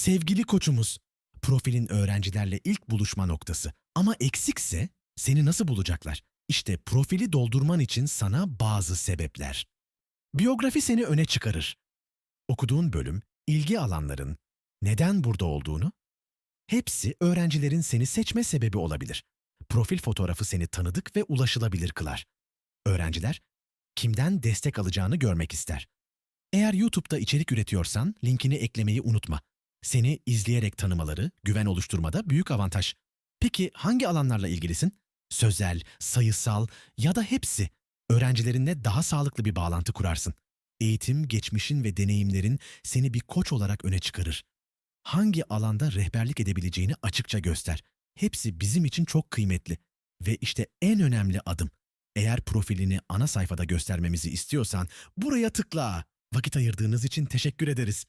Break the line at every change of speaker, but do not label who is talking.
Sevgili koçumuz, profilin öğrencilerle ilk buluşma noktası. Ama eksikse seni nasıl bulacaklar? İşte profili doldurman için sana bazı sebepler. Biyografi seni öne çıkarır. Okuduğun bölüm, ilgi alanların, neden burada olduğunu, hepsi öğrencilerin seni seçme sebebi olabilir. Profil fotoğrafı seni tanıdık ve ulaşılabilir kılar. Öğrenciler, kimden destek alacağını görmek ister. Eğer YouTube'da içerik üretiyorsan linkini eklemeyi unutma. Seni izleyerek tanımaları, güven oluşturmada büyük avantaj. Peki hangi alanlarla ilgilisin? Sözel, sayısal ya da hepsi. Öğrencilerinle daha sağlıklı bir bağlantı kurarsın. Eğitim, geçmişin ve deneyimlerin seni bir koç olarak öne çıkarır. Hangi alanda rehberlik edebileceğini açıkça göster. Hepsi bizim için çok kıymetli. Ve işte en önemli adım. Eğer profilini ana sayfada göstermemizi istiyorsan buraya tıkla. Vakit ayırdığınız için teşekkür ederiz.